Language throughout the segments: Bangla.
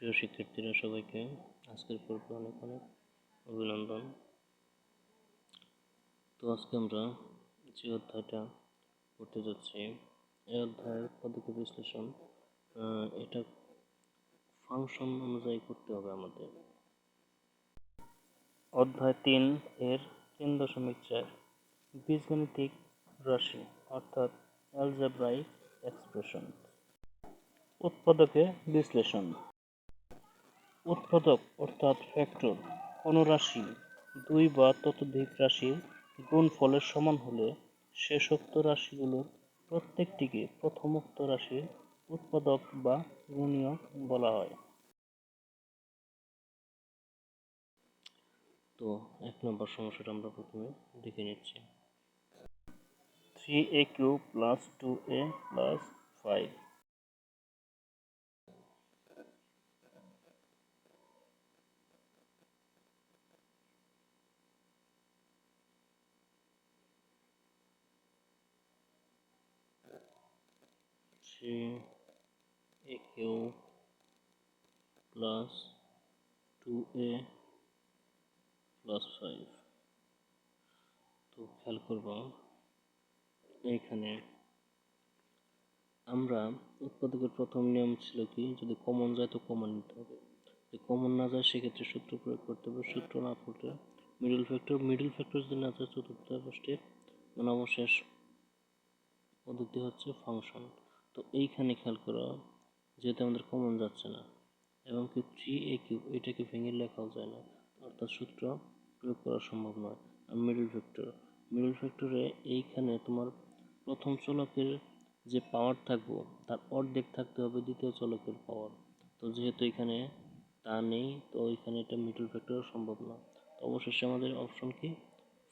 প্রিয় শিক্ষার্থীরা সবাইকে আজকের পর্বে অনেক অনেক অভিনন্দন। তো আজকে আমরা যে অধ্যায়টা করতে যাচ্ছি এই অধ্যায়ের পদ্ধতি বিশ্লেষণ এটা ফাংশন অনুযায়ী করতে হবে আমাদের। অধ্যায় তিন এর তিন দশমিক চার, বীজগণিতিক রাশি, অর্থাৎ অ্যালজেব্রাইক এক্সপ্রেশন উৎপাদকে বিশ্লেষণ। উৎপাদক অর্থাৎ ফ্যাক্টর কোনো রাশি দুই বা ততোধিক রাশির গুণফলের সমান হলে শেষোক্ত রাশিগুলোর প্রত্যেকটিকে প্রথমোক্ত রাশির উৎপাদক বা গুণিয়ক বলা হয়। তো এক নম্বর সমস্যাটা আমরা প্রথমে দেখে নিচ্ছি। Three a cube plus two a plus five three a cube plus two a plus five তো খেয়াল করব এইখানে আমরা উৎপাদকের প্রথম নিয়ম ছিল কি, যদি কমন যায় তো কমন নিতে হবে। যদি কমন না যায় সেক্ষেত্রে সূত্র প্রয়োগ করতে হবে, সূত্র না করলে মিডল ফ্যাক্টর মিডল ফ্যাক্টর যদি না যায় চতুর্থ স্টেপ মানে অবশেষ পদ্ধতি হচ্ছে ফাংশন তো এইখানে খেয়াল করো, যেহেতু আমাদের কমন যাচ্ছে না, এবং কি থ্রি এ কিউব এটাকে ভেঙে লেখাও যায় না, অর্থাৎ সূত্র প্রয়োগ করা সম্ভব নয়। আর মিডল ফ্যাক্টর মিডল ফ্যাক্টরে এইখানে তোমার প্রথম চলকের যে পাওয়ার থাকব, তার অর্ধেক থাকতে হবে দ্বিতীয় চলকের পাওয়ার তো যেহেতু এখানে তা নেই, তো এখানে এটা মিডল ফ্যাক্টর সম্ভব না। তো অবশেষে আমাদের অপশন কি?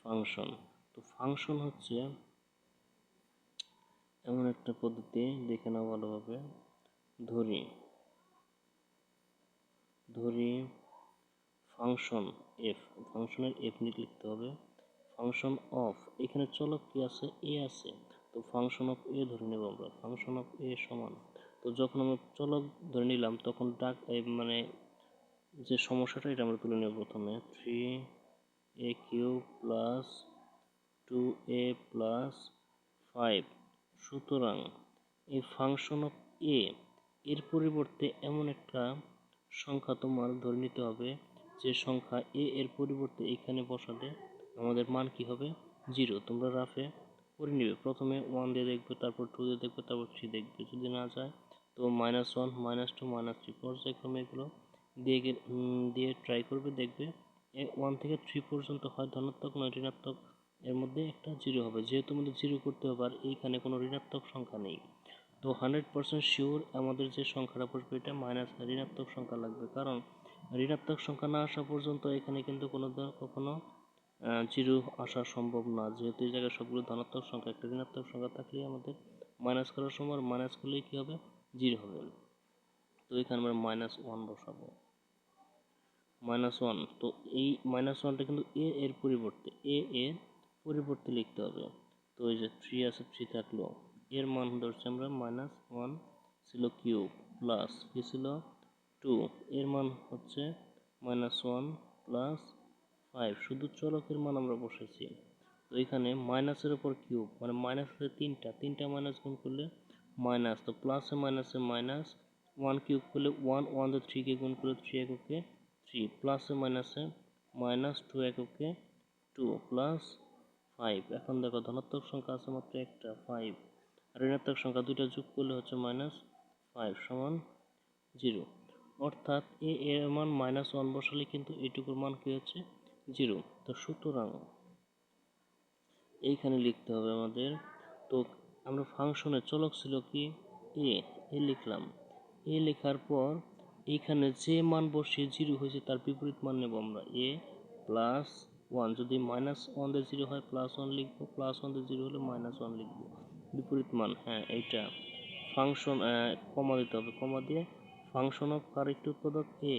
ফাংশন তো ফাংশন হচ্ছে এমন একটা পদ্ধতি দেখে নাও ভালোভাবে। ধরি। ধরি ফাংশন এফ ফাংশনের এফ নিয়ে লিখতে হবে। ফাংশন অফ এখানে চলক কি আছে? এ আছে। তো ফাংশন অফ এ ধরে নেব আমরা। ফাংশন অফ এ সমান। তো যখন আমরা চলক ধরে নিলাম, তখন ডাক মানে যে সমস্যাটা, এটা আমরা তুলে নেব প্রথমে। Three a cube plus two a plus five সুতরাং এই ফাংশন অফ এ এর পরিবর্তে এমন একটা সংখ্যা তোমার ধরে নিতে হবে, যে সংখ্যা এ এর পরিবর্তে এখানে বসালে আমাদের মান কি হবে? জিরো তোমরা রাফে করে নিবে। প্রথমে ওয়ান দিয়ে দেখবে, তারপর টু দিয়ে দেখবে, তারপর থ্রি দেখবে। যদি না যায়, তো minus one minus two minus three পর্যায়ক্রমে এগুলো দিয়ে দিয়ে ট্রাই করবে, দেখবে ওয়ান থেকে থ্রি পর্যন্ত হয় ধনাত্মক নয় ঋণাত্মক? এর মধ্যে একটা জিরো হবে। যেহেতু আমাদের জিরো করতে হবে আর এইখানে কোনো ঋণাত্মক সংখ্যা নেই। তো হান্ড্রেড পার্সেন্ট শিওর আমাদের যে সংখ্যাটা বসবে এটা মাইনাস ঋণাত্মক সংখ্যা লাগবে। কারণ ঋণাত্মক সংখ্যা না আসা পর্যন্ত এখানে কিন্তু কোনো কখনো জিরো আসা সম্ভব না। যেহেতু এই জায়গায় সবগুলো ধনাত্মক সংখ্যা, একটা ঋণাত্মক সংখ্যা থাকলেই আমাদের মাইনাস করার সময় মাইনাস করলেই কী হবে? জিরো হবে। তো এখানে আমরা মাইনাস ওয়ান বসাবো। মাইনাস ওয়ান তো এই মাইনাস ওয়ানটা কিন্তু এ এর পরিবর্তে এ এর পরিবর্তে লিখতে হবে। তো এই যে থ্রি আছে থ্রি থাকল। এর মান ধরছি আমরা মাইনাস ওয়ান ছিল কিউব প্লাস কি ছিল টু এর মান হচ্ছে মাইনাস ওয়ান প্লাস ফাইভ শুধু চলকের মান আমরা বসেছি তো এখানে মাইনাসের ওপর কিউব মানে মাইনাস আছে তিনটা। তিনটা মাইনাস গুণ করলে মাইনাস তো প্লাসে মাইনাসে মাইনাস ওয়ান কিউব করলে ওয়ান ওয়ান দিয়ে থ্রিকে গুণ করলে থ্রি এককে থ্রি প্লাসে মাইনাসে মাইনাস টু এককে টু প্লাস ফাইভ এখন দেখো ধনাত্মক সংখ্যা আছে মাত্র একটা ফাইভ আর ঋণাত্মক সংখ্যা দুইটা যোগ করলে হচ্ছে মাইনাস ফাইভ সমান জিরো অর্থাৎ এ এর মান মাইনাস ওয়ান বসালে কিন্তু এটুকুর মান কি হচ্ছে? জিরো তো সুতরাং এইখানে লিখতে হবে আমাদের। তো আমরা ফাংশনের চলক ছিল কি? এ এ লিখলাম। এ লেখার পর এইখানে যে মান বসিয়ে জিরো হয়েছে তার বিপরীত মান নেব আমরা। এ প্লাস ওয়ান যদি মাইনাস ওয়ান দিয়ে জিরো হয় প্লাস ওয়ান লিখব প্লাস ওয়ান দিয়ে জিরো হলে মাইনাস ওয়ান লিখব। বিপরীত মান হ্যাঁ এইটা। ফাংশন কমা দিতে হবে কমা দিয়ে ফাংশন অফ কার একটি উৎপাদক? এ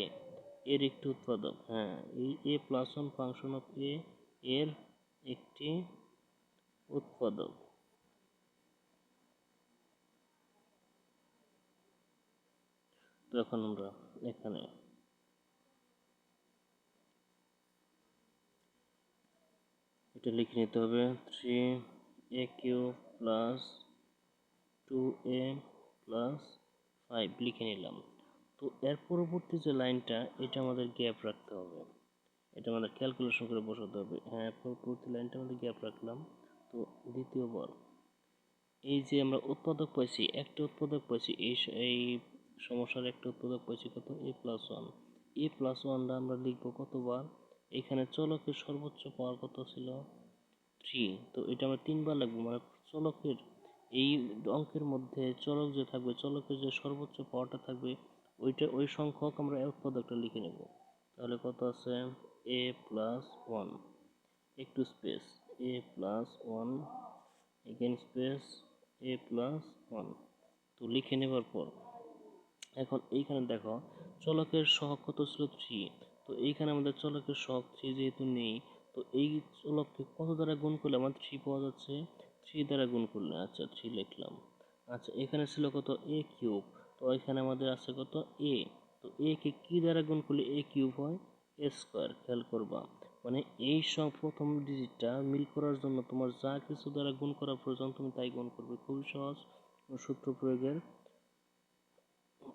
এর একটি উৎপাদক হ্যাঁ এই a plus one function of a এর একটি উৎপাদক। তো এখন আমরা এখানে এটা লিখে নিতে হবে three a cube plus two a plus five লিখে নিলাম। তো এর পরবর্তী যে লাইনটা, এটা আমাদের গ্যাপ রাখতে হবে। এটা আমাদের ক্যালকুলেশন করে বসাতে হবে। হ্যাঁ পরবর্তী লাইনটা আমাদের গ্যাপ রাখলাম। তো দ্বিতীয়বার এই যে আমরা উৎপাদক পাইছি, একটা উৎপাদক পাইছি, এই এই সমস্যার একটা উৎপাদক পাইছি কত? A plus one a plus ওয়ানটা আমরা লিখব কতবার? এখানে চলকের সর্বোচ্চ পাওয়ার কত ছিল? থ্রি তো এটা আমরা তিনবার লাগবো মানে চলকের এই অঙ্কের মধ্যে চলক যে থাকবে, চলকের যে সর্বোচ্চ পাওয়ারটা থাকবে, ওইটা, ওই সংখ্যক আমরা এই উৎপাদকটা লিখে নেব। তাহলে কত আছে? এ প্লাস ওয়ান একটু space a plus one again space a plus one তো লিখে নেবার পর। এখন এইখানে দেখো, চলকের সহগ কত ছিল? থ্রি তো এইখানে আমাদের চলকের শখ থ্রি যেহেতু নেই, তো এই চলককে কত দ্বারা গুণ করলে? আমার থ্রি পাওয়া যাচ্ছে থ্রি দ্বারা গুণ করলে। আচ্ছা থ্রি লিখলাম। আচ্ছা এখানে ছিল কত? এ কিউব তো এখানে আমাদের আছে কত? এ তো এ কে কি দ্বারা গুণ করলে? এ কিউব হয়? এ স্কোয়ার খেয়াল করবা। মানে এই সব প্রথম ডিজিটটা মিল করার জন্য তোমার যা কিছু দ্বারা গুণ করা প্রয়োজন, তুমি তাই গুণ করবে। খুবই সহজ। সূত্র প্রয়োগের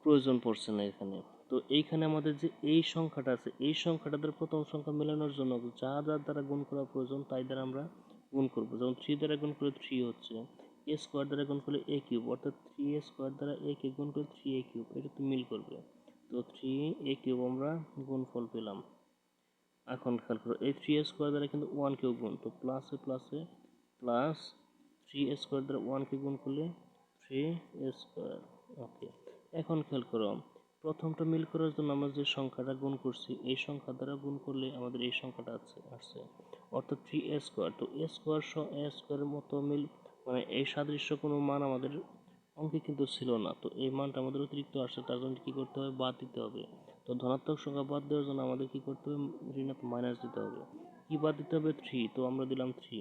প্রয়োজন পড়ছে না এখানে। তো এইখানে আমাদের যে এই সংখ্যাটা আছে, এই সংখ্যাটা দ্বারা প্রথম সংখ্যা মেলানোর জন্য যা যা দ্বারা গুণ করা প্রয়োজন, তাই দ্বারা আমরা গুণ করব। যেমন থ্রি দ্বারা গুণ করলে থ্রি হচ্ছে এ স্কোয়ার দ্বারা গুণ করলে এ কিউব অর্থাৎ থ্রি এ স্কোয়ার দ্বারা এ কে গুণ করলে থ্রি এ কিউব এটা তো মিল করবে। তো থ্রি এ কিউব আমরা গুণফল পেলাম। এখন খেয়াল করো, এই থ্রি এ স্কোয়ার দ্বারা কিন্তু ওয়ান কেও গুণ, তো প্লাসে প্লাসে প্লাস থ্রি এ স্কোয়ার দ্বারা ওয়ান ওয়ানকে গুণ করলে থ্রি এ স্কোয়ার ওকে এখন খেয়াল করো প্রথমটা মিল করার জন্য আমরা যে সংখ্যাটা গুণ করছি, এই সংখ্যা দ্বারা গুণ করলে আমাদের এই সংখ্যাটা আছে, আসছে। অর্থাৎ থ্রি এ স্কোয়ার তো এ স্কোয়ার এ স্কোয়ারের মতো মিল মানে এই সাদৃশ্য কোনো মান আমাদের অঙ্কে কিন্তু ছিল না, তো এই মানটা আমাদের অতিরিক্ত আসছে, তার জন্য কী করতে হবে? বাদ দিতে হবে। তো ধনাত্মক সংখ্যা বাদ দেওয়ার জন্য আমাদের কী করতে হবে? ঋণাত্মক মাইনাস দিতে হবে। কী বাদ দিতে হবে? থ্রি তো আমরা দিলাম থ্রি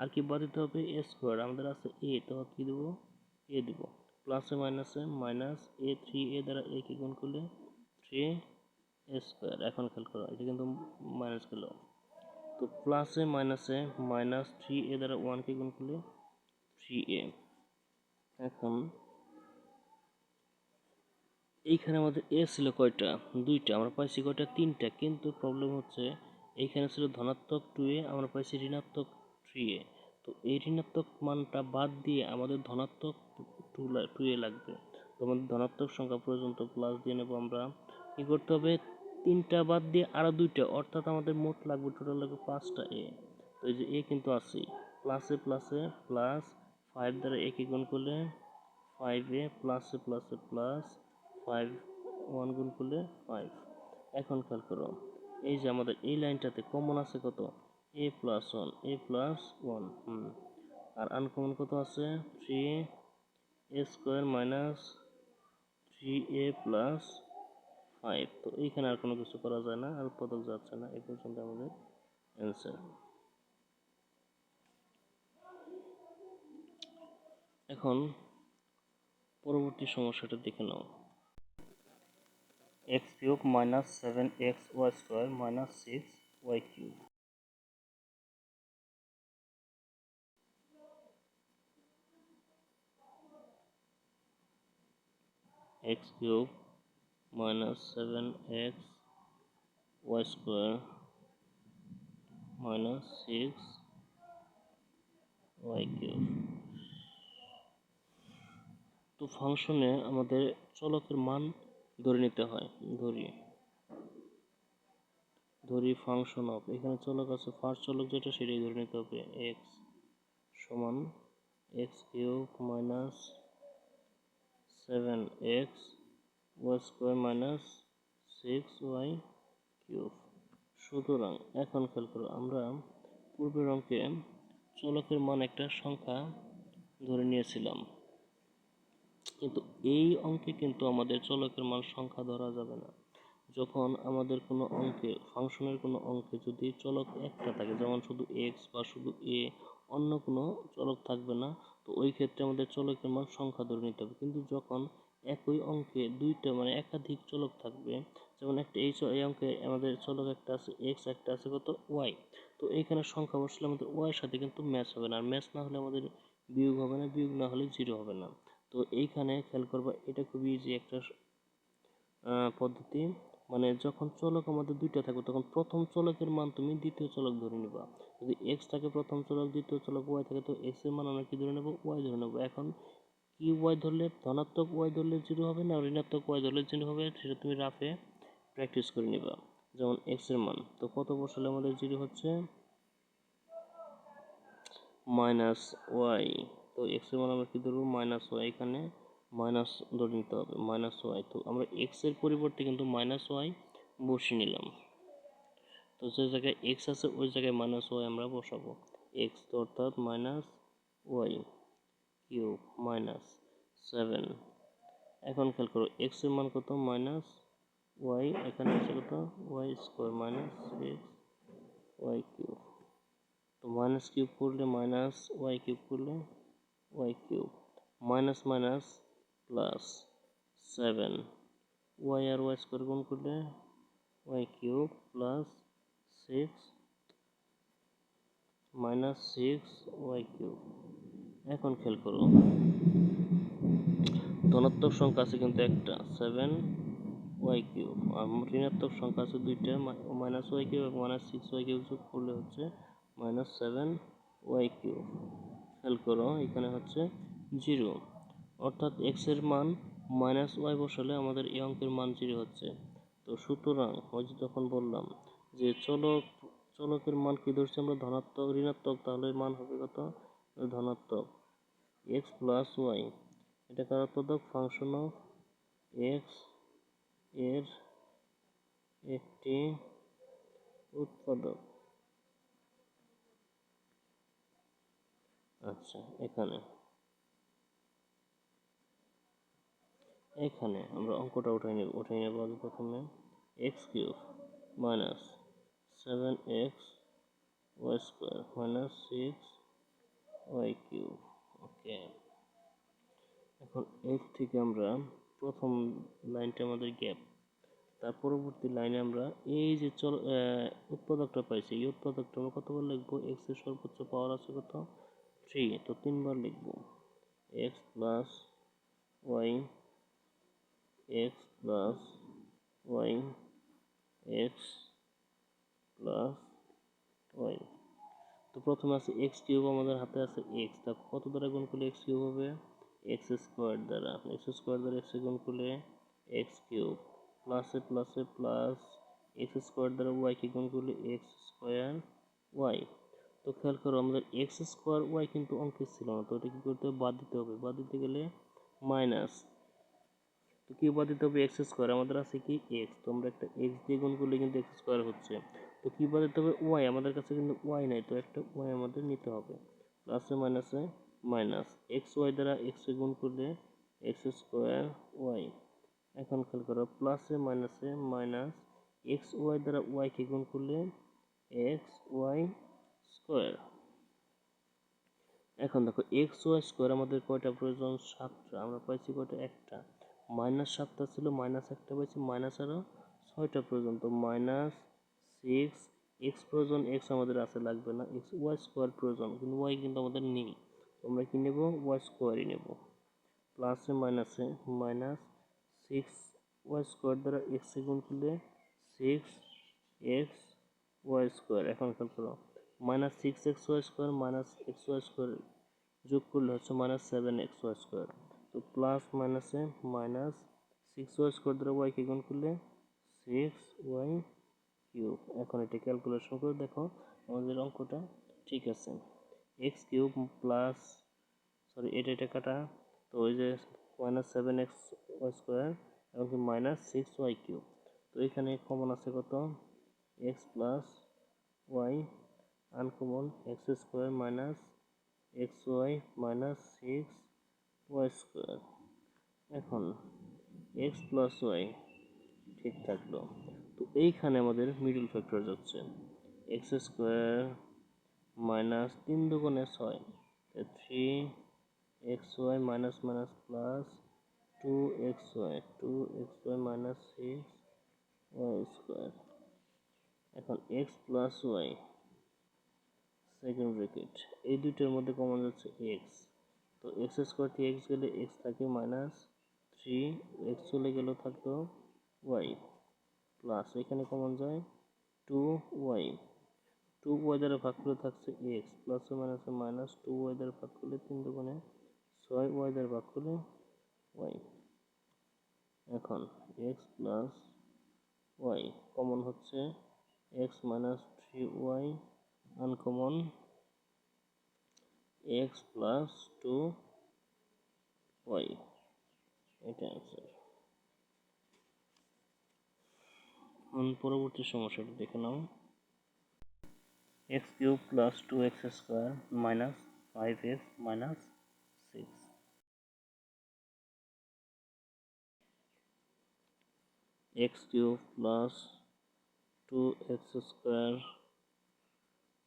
আর কি বাদ দিতে হবে? এ স্কোয়ার আমাদের আছে এ তো কী দেবো? এ দিব। প্লাসে মাইনাসে মাইনাস এ থ্রি এ দ্বারা এ কে গুণ করলে থ্রি এ স্কোয়ার এখন খেয়াল করো, এটা কিন্তু মাইনাস গেল তো প্লাসে মাইনাসে মাইনাস থ্রি এ দ্বারা ওয়ানকে গুণ করলে থ্রি এ এখন এইখানে আমাদের এ ছিল কয়টা? দুইটা, আমরা পাইছি কয়টা? তিনটা, কিন্তু প্রবলেম হচ্ছে এইখানে ছিল ধনাত্মক টু এ আমরা পাইছি ঋণাত্মক থ্রি এ তো এই ঋণাত্মক মানটা বাদ দিয়ে আমাদের ধনাত্মক টু টু এ লাগবে। তো আমাদের ধনাত্মক সংখ্যা পর্যন্ত প্লাস দিয়ে নেব আমরা। কী করতে হবে? তিনটা বাদ দিয়ে আরও দুইটা, অর্থাৎ আমাদের মোট লাগবে টোটাল লাগবে পাঁচটা এ তো এই যে এ কিন্তু আছেই। প্লাসে প্লাসে প্লাস ফাইভ দ্বারা একে গুণ করলে ফাইভ এ প্লাসে প্লাসে প্লাস ফাইভ ওয়ান গুণ করলে ফাইভ এখন খেয়াল করো, এই যে আমাদের এই লাইনটাতে কমন আছে কত? A plus one a plus one হুম। আর আনকমন কত আছে? Three a square minus three a plus five. তো এইখানে আর কোনো কিছু করা যায় না, আর উৎপাদক যাচ্ছে না, এই পর্যন্ত আমাদের অ্যান্সার এখন পরবর্তী সমস্যাটা দেখে নাও। X cube minus seven x y square minus six y cube x cube minus 7x y square minus 6 y cube. তো ফাংশনে আমাদের চলকের মান ধরে নিতে হয়, ধরি। ধরি ফাংশন অফ এখানে চলক আছে ফার্স্ট চলক যেটা সেটাই ধরে নিতে হবে এক্স সমান x cube minus seven x y square minus six y cube সুতরাং এখন খেয়াল করো, আমরা পূর্বের অঙ্কে চলকের মান একটা সংখ্যা ধরে নিয়েছিলাম। কিন্তু এই অঙ্কে কিন্তু আমাদের চলকের মান সংখ্যা ধরা যাবে না। যখন আমাদের কোনো অঙ্কে, ফাংশনের কোনো অঙ্কে যদি চলক একটা থাকে, যেমন শুধু এক্স বা শুধু এ অন্য কোনো চলক থাকবে না। তো ওই ক্ষেত্রে আমাদের চলকের মান সংখ্যা ধরে নিতে হবে। কিন্তু যখন একই অঙ্কে দুইটা মানে একাধিক চলক থাকবে, যেমন একটা এই এই অঙ্কে আমাদের চলক একটা আছে এক্স একটা আছে, কত? ওয়াই তো এইখানে সংখ্যা বসলে আমাদের ওয়াই সাথে কিন্তু ম্যাচ হবে না। আর ম্যাচ না হলে আমাদের বিয়োগ হবে না, বিয়োগ না হলে জিরো হবে না। তো এইখানে খেয়াল করবা, এটা খুবই ইজি একটা পদ্ধতি। মানে যখন চলক আমাদের দুইটা থাকবে, তখন প্রথম চলকের মান তুমি দ্বিতীয় চলক ধরে নিবা। যদি এক্স থাকে প্রথম চলক, দ্বিতীয় চলক ওয়াই থাকে, তো এক্সের মান আমরা কি ধরে নেব? ওয়াই ধরে নেব। এখন কি ওয়াই ধরলে? ধনাত্মক ওয়াই ধরলে জিরো হবে না ঋণাত্মক ওয়াই ধরলে জিরো হবে? সেটা তুমি রাফে প্র্যাকটিস করে নিবা। যেমন এক্সের মান। তো কত বসালে আমাদের জিরো হচ্ছে? মাইনাস ওয়াই তো এক্সের মান আমরা কী ধরবো? মাইনাস ওয়াই এখানে মাইনাস ধরে নিতে হবে মাইনাস ওয়াই তো আমরা এক্সের পরিবর্তে কিন্তু মাইনাস ওয়াই বসিয়ে নিলাম। তো যে জায়গায় এক্স আছে, ওই জায়গায় মাইনাস ওয়াই আমরা বসাবো। এক্স তো অর্থাৎ minus y cube minus seven এখন খেয়াল করো এক্সের মান কত? মাইনাস ওয়াই এখানে আছে কত? Y square minus six y cube তো মাইনাস কিউব করলে মাইনাস ওয়াই কিউব করলে y cube minus minus plus seven y আর ওয়াই স্কোয়ার গুণ করলে y cube plus six minus six y cube এখন খেয়াল করো, ধনাত্মক সংখ্যা আছে কিন্তু একটা সেভেন ওয়াই কিউব আর ঋণাত্মক সংখ্যা আছে দুইটা মাইনাস ওয়াই কিউব এবং মাইনাস সিক্স ওয়াই কিউব যোগ করলে হচ্ছে মাইনাস সেভেন ওয়াই কিউব খেয়াল করো, এখানে হচ্ছে জিরো অর্থাৎ এক্সের মান মাইনাস ওয়াই বসালে আমাদের এই অঙ্কের মান জিরো হচ্ছে। তো সুতরাং, ওই যে তখন বললাম যে চলক, চলকের মান কি ধরছি আমরা? ধনাত্মক, ঋণাত্মক, তাহলে মান হবে কত? ধনাত্মক। এক্স প্লাস ওয়াই এটা কার উৎপাদক? ফাংশন অফ এক্সের একটি উৎপাদক। আচ্ছা এখানে। এখানে আমরা অঙ্কটা উঠাই নেব উঠাই নেব আগে প্রথমে। X cube minus seven x y square minus six y cube, okay. এখন এর থেকে আমরা প্রথম লাইনটা আমাদের গ্যাপ। তার পরবর্তী লাইনে আমরা এই যে চল উৎপাদকটা পাইছি, এই উৎপাদকটা আমরা কতবার লিখব? এক্সের সর্বোচ্চ পাওয়ার আছে কত? থ্রি তো তিনবার লিখব। X plus y x plus y x plus y তো প্রথমে আছে এক্স কিউব আমাদের হাতে আছে এক্স তা কত দ্বারা গুণ করলে এক্স কিউব হবে? এক্স স্কোয়ার দ্বারা। এক্স স্কোয়ার দ্বারা এক্স গুণ করলে এক্স কিউব প্লাসে প্লাসে প্লাস এক্স স্কোয়ার দ্বারা ওয়াই কে গুণ করলে এক্স স্কোয়ার ওয়াই তো খেয়াল করো, আমাদের এক্স স্কোয়ার ওয়াই কিন্তু অঙ্কে ছিল না। তো এটা কি করতে হবে? বাদ দিতে হবে। বাদ দিতে গেলে মাইনাস তো কি দিতে হবে এক্স স্কোয়ার আমাদের আছে কি এক্স তো আমরা একটা এক্স দিয়ে গুণ করলে কিন্তু এক্স স্কোয়ার হচ্ছে। তো কি দিতে হবে ওয়াই আমাদের কাছে কিন্তু ওয়াই নাই, তো একটা ওয়াই আমাদের নিতে হবে। প্লাসে মাইনাসে মাইনাস এক্স ওয়াই দ্বারা এক্স গুণ করলে এক্স স্কোয়ার ওয়াই এখন খেয়াল করো প্লাসে মাইনাসে মাইনাস এক্স ওয়াই দ্বারা ওয়াইকে গুণ করলে এক্স ওয়াই স্কোয়ার এখন দেখো এক্স ওয়াই স্কোয়ার আমাদের কয়টা প্রয়োজন? সাতটা। আমরা পাইছি কয়টা? একটা। মাইনাস সাতটা ছিল মাইনাস একটা পাইছি মাইনাস আরও ছয়টা প্রয়োজন তো মাইনাস সিক্স এক্স প্রয়োজন এক্স আমাদের আছে, লাগবে না। এক্স ওয়াই স্কোয়ার প্রয়োজন কিন্তু ওয়াই কিন্তু আমাদের নেই। আমরা কি নেব? ওয়াই স্কোয়ারই নেব। প্লাসে মাইনাসে মাইনাস সিক্স ওয়াই স্কোয়ার দ্বারা এক্স গুণ করলে সিক্স এক্স ওয়াই স্কোয়ার এখন খেয়াল করো minus six x y square minus x y square যোগ করলে হচ্ছে minus seven x y square তো প্লাস মাইনাসে মাইনাস সিক্স ওয়াই স্কোয়ার দ্বারা ওয়াইকে গুণ করলে সিক্স ওয়াই কিউব এখন এটা ক্যালকুলেশন করে দেখো, আমাদের অঙ্কটা ঠিক আছে। এক্স কিউব প্লাস সরি এটা এটা কাটা, তো ওই যে minus seven x y square এবং কি মাইনাস সিক্স ওয়াই কিউব তো এখানে কমন আছে কত? X plus y uncommon x square minus x y minus six y square এখন এক্স প্লাস ওয়াই ঠিক থাকল। তো এইখানে আমাদের মিডল ফ্যাক্টর যাচ্ছে। এক্স স্কোয়ার মাইনাস তিন দুগুণে ছয়। Three x y minus minus plus two x y two x y minus six y square এখন x plus y second bracket এই দুইটার মধ্যে কমন যাচ্ছে এক্স তো এক্স স্কোয়ার থেকে এক্স গেলে এক্স থাকে মাইনাস থ্রি এক্স চলে গেলেও থাকতো ওয়াই প্লাস এখানে কমন যায় টু ওয়াই টু ওয়াই দ্বারা ভাগ করে থাকছে x plus minus minus two y দ্বারা ভাগ করলে তিন দোকানে ছয় ওয়াই দ্বারা ভাগ করলে ওয়াই এখন এক্স প্লাস ওয়াই কমন হচ্ছে x minus three y uncommon x plus two y এটা অ্যান্সার পরবর্তী সমস্যাটা দেখে নাও। X cube plus two x square minus five x minus six x cube plus two x square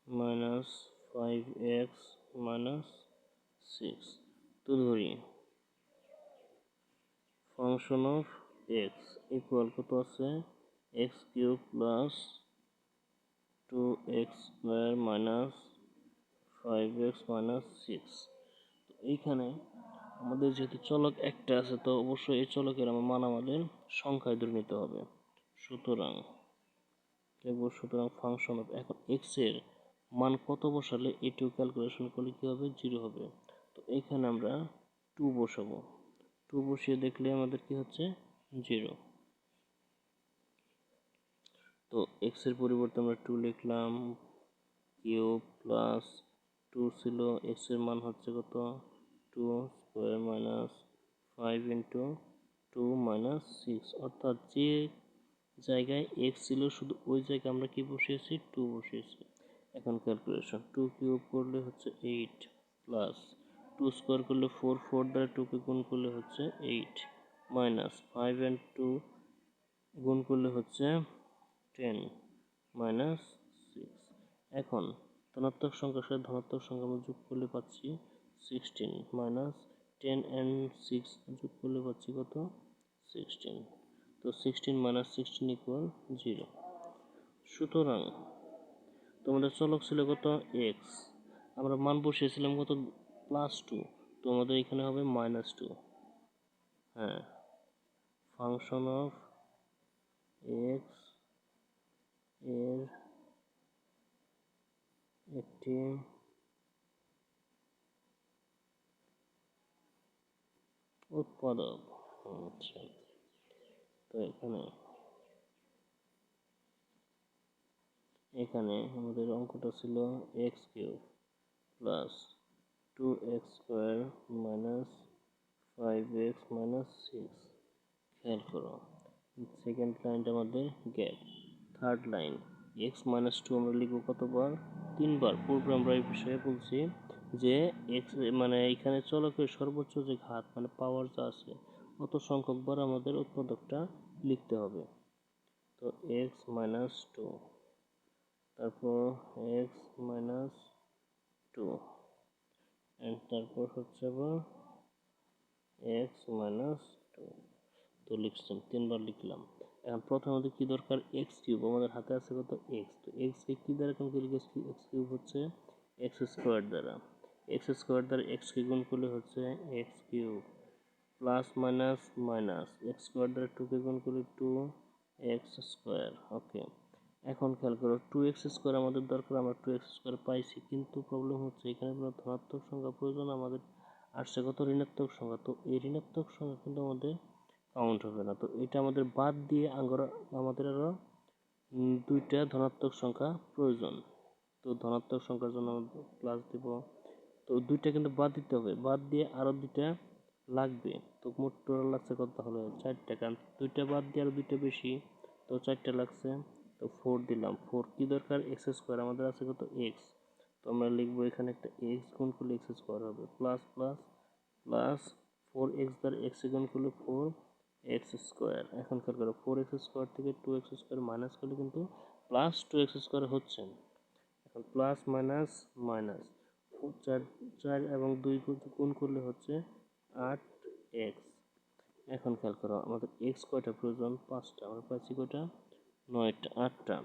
minus five x minus six তো ধরি। ফাংশন অফ এক্স ইকুয়াল কত আছে? X cube plus two x square minus five x minus six তো এইখানে আমাদের যেহেতু চলক একটা আছে, তো অবশ্যই এই চলকের আমার মান আমাদের সংখ্যায় ধরে নিতে হবে। সুতরাং লিখব সুতরাং ফাংশন অফ এখন এক্সের মান কত বসালে এটু ক্যালকুলেশন করলে কী হবে? জিরো হবে। তো এখানে আমরা টু বসাবো। টু বসিয়ে দেখলে আমাদের কি হচ্ছে? জিরো তো এক্সের পরিবর্তে আমরা টু লিখলাম কিউ প্লাস টু ছিল এক্সের মান হচ্ছে কত? Two square minus five into two minus six অর্থাৎ যে জায়গায় এক্স ছিল, শুধু ওই জায়গায় আমরা কি বসিয়েছি? টু বসিয়েছি। এখন ক্যালকুলেশন টু কিউব করলে হচ্ছে এইট প্লাস টু স্কোয়ার করলে ফোর ফোর দ্বারা টুকে গুণ করলে হচ্ছে eight minus five and two গুণ করলে হচ্ছে টেন মাইনাস সিক্স এখন ধনাত্মক সংখ্যার সাথে ধনাত্মক সংখ্যা আমরা যোগ করলে পাচ্ছি sixteen minus ten and six যোগ করলে পাচ্ছি কত? সিক্সটিন তো sixteen minus sixteen equal zero সুতরাং তোমাদের চলক ছিল কত এক্স আমরা মান বসিয়েছিলাম কত প্লাস টু তো আমাদের এখানে হবে মাইনাস টু হ্যাঁ। ফাংশন অফ এক্সের একটি উৎপাদক। আচ্ছা। তো এখানে এখানে আমাদের অঙ্কটা ছিল x cube plus two x square minus five x minus six খেয়াল করো সেকেন্ড লাইনটা আমাদের gap third line x minus two আমরা লিখব কতবার? তিনবার। পূর্বে আমরা এই বিষয়ে বলছি যে এক্স মানে এখানে চলকের সর্বোচ্চ যে ঘাত মানে পাওয়ার যা আছে অত সংখ্যকবার আমাদের উৎপাদকটা লিখতে হবে। তো এক্স মাইনাস টু তারপর এক্স মাইনাস টু অ্যান্ড তারপর হচ্ছে আবার এক্স মাইনাস টু তো লিখছেন, তিনবার লিখলাম। এখন প্রথমে আমাদের কী দরকার? এক্স কিউব আমাদের হাতে আছে কত? এক্স তো এক্সকে কী দ্বারা কোন লিখেছি এক্স কিউব হচ্ছে এক্স স্কোয়ার দ্বারা। এক্স স্কোয়ার দ্বারা এক্সকে গুণ করলে হচ্ছে x cube plus minus minus x square দ্বারা টুকে গুণ করলে টু এক্স স্কোয়ার ওকে এখন খেয়াল করো টু এক্স স্কোয়ার আমাদের দরকার, আমরা টু এক্স স্কোয়ার পাইছি। কিন্তু প্রবলেম হচ্ছে, এখানে ধনাত্মক সংখ্যা প্রয়োজন, আমাদের আসছে কত? ঋণাত্মক সংখ্যা। তো এই ঋণাত্মক সংখ্যা কিন্তু আমাদের কাউন্ট হবে না। তো এটা আমাদের বাদ দিয়ে আঙ্গরা, আমাদের আরও দুইটা ধনাত্মক সংখ্যা প্রয়োজন। তো ধনাত্মক সংখ্যার জন্য প্লাস দিব। তো দুইটা কিন্তু বাদ দিতে হবে। বাদ দিয়ে আরও দুইটা লাগবে। তো মোট টোটাল লাগছে কত তাহলে? চারটা। কারণ দুইটা বাদ দিয়ে আরও দুইটা বেশি। তো চারটা লাগছে। তো ফোর দিলাম। ফোর কী দরকার? এক্স স্কোয়ার আমাদের আছে কত? এক্স তো আমরা লিখব এখানে একটা এক্স গুণ করলে এক্স স্কোয়ার হবে। Plus plus plus four x দ্বারা এক্স গুণ করলে ফোর এক্স স্কোয়ার এখন খেয়াল করো ফোর এক্স স্কোয়ার থেকে টু এক্স স্কোয়ার মাইনাস করলে কিন্তু প্লাস টু এক্স স্কোয়ার হচ্ছে এখন প্লাস মাইনাস মাইনাস চার চার এবং দুই গুণ করলে হচ্ছে আট এক্স এখন খেয়াল করো, আমাদের এক্স কয়টা প্রয়োজন? পাঁচটা। আমরা পাচ্ছি কয়টা? নয়টা, আটটা।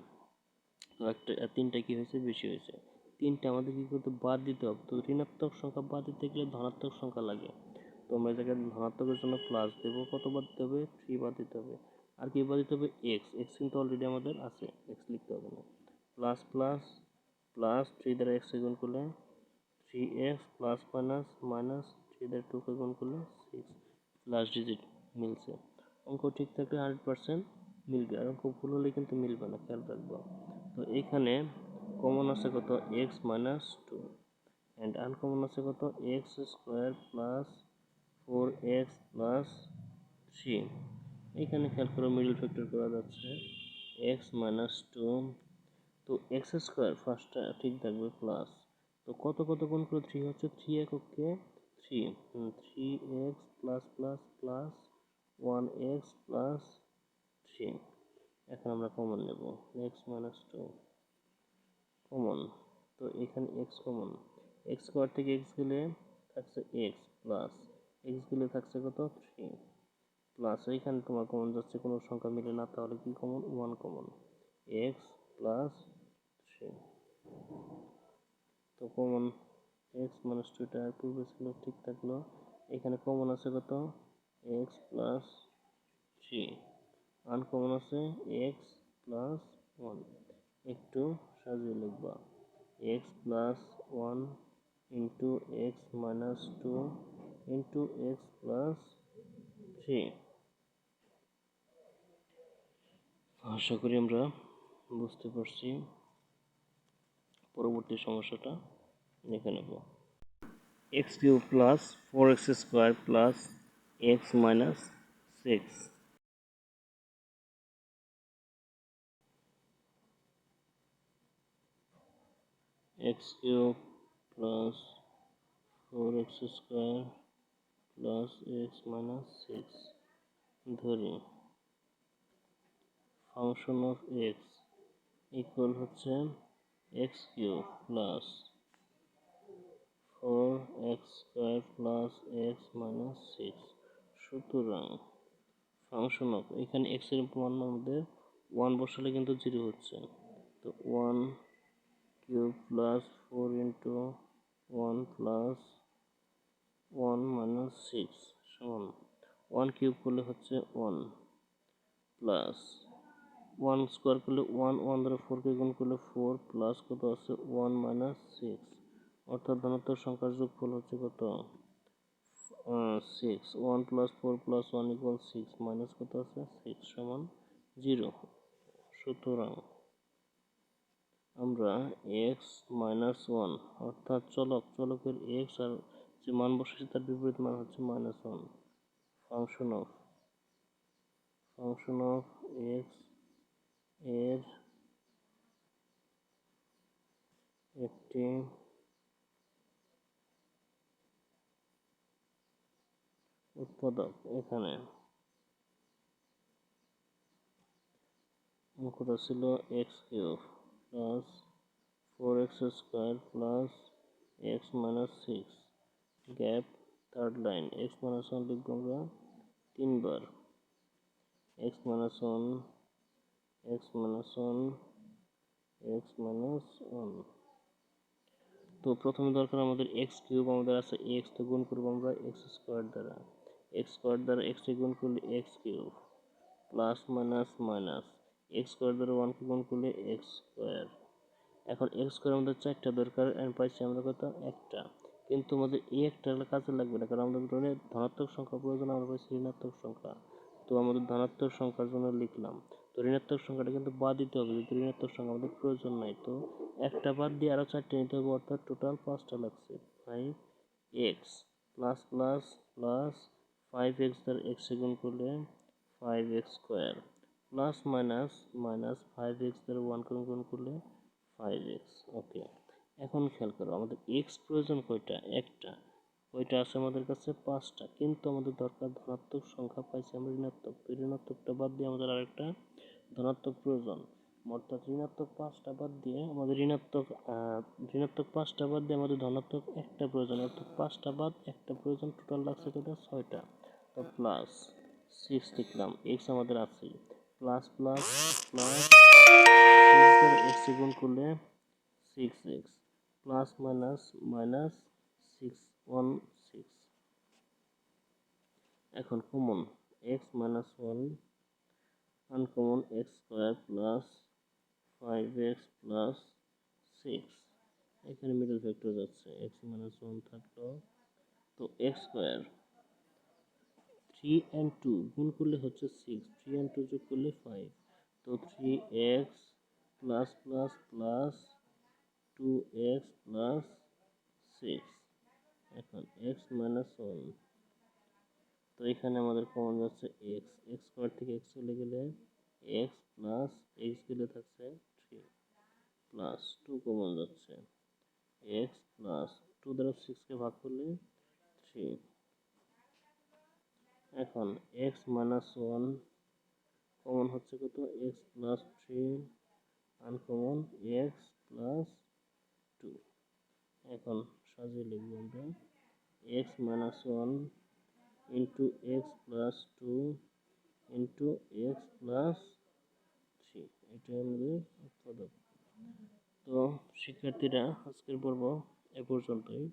একটা তিনটা কি হয়েছে? বেশি হয়েছে। তিনটা আমাদের কি করতে বাদ দিতে হবে। তো ঋণাত্মক সংখ্যা বাদ দিতে গেলে ধনাত্মক সংখ্যা লাগে। তো আমরা জায়গায় ধনাত্মকের জন্য প্লাস দেবো। কত বাদ দিতে হবে? থ্রি বাদ দিতে হবে। আর কি বাদ দিতে হবে? এক্স এক্স কিন্তু অলরেডি আমাদের আছে। এক্স লিখতে হবে না। প্লাস প্লাস প্লাস থ্রি দ্বারা এক্স গুণ করলে three x plus minus minus three দ্বারা টুকে গুণ করলে সিক্স লাস্ট ডিজিট মিলছে। অঙ্ক ঠিক থাকলে হান্ড্রেড পার্সেন্ট মিলবে আর অঙ্ক ভুল হলে কিন্তু মিলবে না, খেয়াল রাখব। তো এইখানে কমন আছে কত x minus two and uncommon আছে কত x square plus four x plus three এখানে খেয়াল করে মিডল ফ্যাক্টর করা যাচ্ছে এক্স মাইনাস টু তো এক্স স্কোয়ার ফার্স্টটা ঠিক থাকবে প্লাস তো কত কত গুণ করে থ্রি হচ্ছে থ্রি এককে three three x plus plus plus one x plus three এখন আমরা কমন নেব। এক্স মাইনাস টু কমন তো এখানে এক্স কমন এক্স স্কোয়ার থেকে এক্স গেলে থাকছে এক্স প্লাস এক্স গেলে থাকছে কত? থ্রি প্লাস এইখানে তোমার কমন যাচ্ছে, কোনো সংখ্যা মিলে না, তাহলে কি common one common x plus three তো কমন এক্স মাইনাস টুটা আর পূর্বে ছিল ঠিক থাকল। এখানে কমন আছে কত? এক্স প্লাস থ্রি আনকমন আছে এক্স প্লাস ওয়ান একটু সাজিয়ে লিখবা। X plus one into x minus two into x plus three আশা করি আমরা বুঝতে পারছি পরবর্তী সমস্যাটা। লিখে নেব। X cube plus four x square plus x minus six cube plus four x square plus x minus six ধরি। ফাংশন অফ এক্স ইকুয়াল হচ্ছে cube plus four x square plus x minus six সুতরাং ফাংশন অফ এখানে এক্সের মান আমাদের ওয়ান বসালে কিন্তু জিরো হচ্ছে। তো one cube plus four into one plus one minus six সমান। ওয়ান কিউব করলে হচ্ছে ওয়ান প্লাস ওয়ান স্কোয়ার করলে ওয়ান ওয়ান দ্বারা ফোরকে গুণ করলে ফোর প্লাস কত আছে? ওয়ান মাইনাস সিক্স অর্থাৎ ধনাত্মক সংখ্যার যোগফল হচ্ছে কত? Six one plus four plus one equal six minus কত আছে? সিক্স সমান জিরো সুতরাং আমরা এক্স মাইনাস ওয়ান অর্থাৎ চলক, চলকের এক্স আর যে মান বসেছে তার বিপরীত মান হচ্ছে minus one function of function of এক্সের একটি উৎপাদক এখানে। অঙ্কটা ছিল x cube plus four x square plus x minus six gap third line x minus one লিখব আমরা তিনবার। X minus one x minus one x minus one তো প্রথমে দরকার আমাদের এক্স কিউব, আমাদের আছে এক্স তো গুণ করব আমরা এক্স স্কোয়ার দ্বারা। এক্স স্কোয়ার দ্বারা এক্সকে গুণ করলে x cube plus minus minus x square দ্বারা ওয়ানকে গুণ করলে এক্স স্কোয়ার। এখন এক্স স্কোয়ার আমাদের চারটা দরকার এন্ড পাইছি আমরা কত একটা। কিন্তু আমাদের এই একটা কাজে লাগবে না, কারণ আমাদের ধনাত্মক সংখ্যা প্রয়োজন, আমরা পাইছি ঋণাত্মক সংখ্যা। তো আমাদের ধনাত্মক সংখ্যার জন্য লিখলাম। তো ঋণাত্মক সংখ্যাটা কিন্তু বাদ দিতে হবে, যেহেতু ঋণাত্মক সংখ্যা আমাদের প্রয়োজন নাই। তো একটা বাদ দিয়ে আরও চারটে নিতে হবে, অর্থাৎ টোটাল পাঁচটা লাগছে five x plus plus plus five x দ্বারা এক্স গুণ করলে five x square plus minus minus five x দ্বারা ওয়ান গুণ করলে ফাইভ এক্স ওকে এখন খেয়াল করো, আমাদের এক্স প্রয়োজন কয়টা? একটা। ওইটা আছে আমাদের কাছে? পাঁচটা। কিন্তু আমাদের দরকার ধনাত্মক সংখ্যা পাইছি আমরা ঋণাত্মক। তো ঋণাত্মকটা বাদ দিয়ে আমাদের আরেকটা ধনাত্মক প্রয়োজন। অর্থাৎ ঋণাত্মক পাঁচটা বাদ দিয়ে আমাদের ঋণাত্মক ঋণাত্মক পাঁচটা বাদ দিয়ে আমাদের ধনাত্মক একটা প্রয়োজন। অর্থাৎ পাঁচটা বাদ, একটা প্রয়োজন টোটাল লাগছে কত ছয়টা। তো প্লাস সিক্স লিখলাম এক্স আমাদের আছে। প্লাস প্লাস প্লাস এক্স গুণ করলে six x plus minus minus six one six এখন common x minus one uncommon x square plus five x plus six এখানে মিডল ফ্যাক্টর যাচ্ছে এক্স মাইনাস ওয়ান থাকল, তো x square three and two গুণ করলে হচ্ছে সিক্স থ্রি অ্যান্ড টু যোগ করলে ফাইভ তো three x plus plus plus two x plus six এখন এক্স মাইনাস ওয়ান তো এখানে আমাদের কমন যাচ্ছে এক্স এক্স স্কোয়ার থেকে এক্স চলে গেলে এক্স প্লাস এক্স গেলে থাকছে থ্রি প্লাস টু কমন যাচ্ছে। এক্স প্লাস টু দ্বারা সিক্সকে ভাগ করলে থ্রি এখন এক্স মাইনাস ওয়ান কমন হচ্ছে কত? X plus three uncommon x plus two এখন সাজিয়ে লিখব আমরা x minus one into x plus two into x plus three এটাই আমাদের উৎপাদক তো শিক্ষার্থীরা, আজকের পর্ব এ পর্যন্তই।